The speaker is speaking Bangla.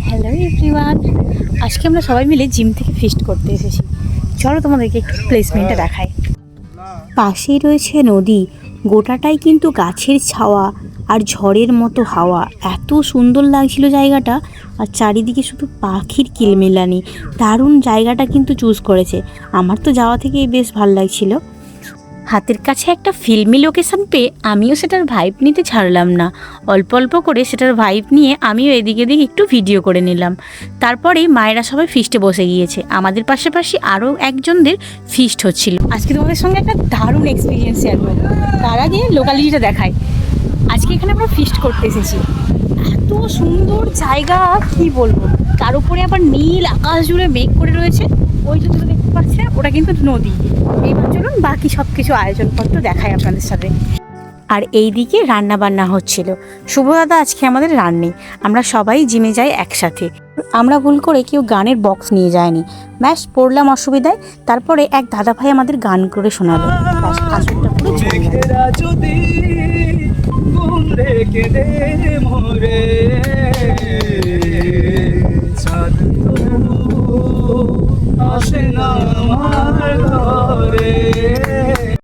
হ্যালো এভরিওয়ান আজকে আমরা সবাই মিলে জিম থেকে ফিস্ট করতে এসেছি। চলো তোমাদেরকে একটু প্লেসমেন্টটা দেখাই। পাশেই রয়েছে নদী। গোটাটাই কিন্তু গাছের ছাওয়া আর ঝড়ের মতো হাওয়া। এত সুন্দর লাগছিল জায়গাটা। আর চারিদিকে শুধু পাখির কিলমিলানি। দারুণ জায়গাটা কিন্তু চুজ করেছে। আমার তো যাওয়া থেকেই বেশ ভালো লাগছিল। হাতের কাছে একটা ফিল্মি লোকেশন পেয়ে আমিও সেটার ভাইব নিতে ছাড়লাম না। অল্প অল্প করে সেটার ভাইব নিয়ে আমিও এদিকে এদিকে একটু ভিডিও করে নিলাম। তারপরেই মায়েরা সবাই ফিস্টে বসে গিয়েছে। আমাদের পাশাপাশি আরও একজনদের ফিস্ট হচ্ছিল। আজকে তোমাদের সঙ্গে একটা দারুণ এক্সপিরিয়েন্স শেয়ার করব। তার আগে লোকালিটিটা দেখায় আজকে এখানে আমরা ফিস্ট করতে এসেছি। এত সুন্দর জায়গা, কি বলব? তার উপরে আবার নীল আকাশ জুড়ে মেঘ করে রয়েছে। ওই যে দেখতে পাচ্ছে, ওটা কিন্তু নদী। চলুন বাকি সব কিছু আয়োজনপত্র দেখাই আপনাদের সাথে। আর এই দিকে রান্না বান্না হচ্ছিল। শুভদাদা আজকে আমাদের রান্নি। আমরা সবাই জিমে যাই একসাথে। আমরা ভুল করে কেউ গানের বক্স নিয়ে যায়নি। ম্যাচ পড়লাম অসুবিধায়। তারপরে এক দাদা ভাই আমাদের গান করে শোনালো। আসে না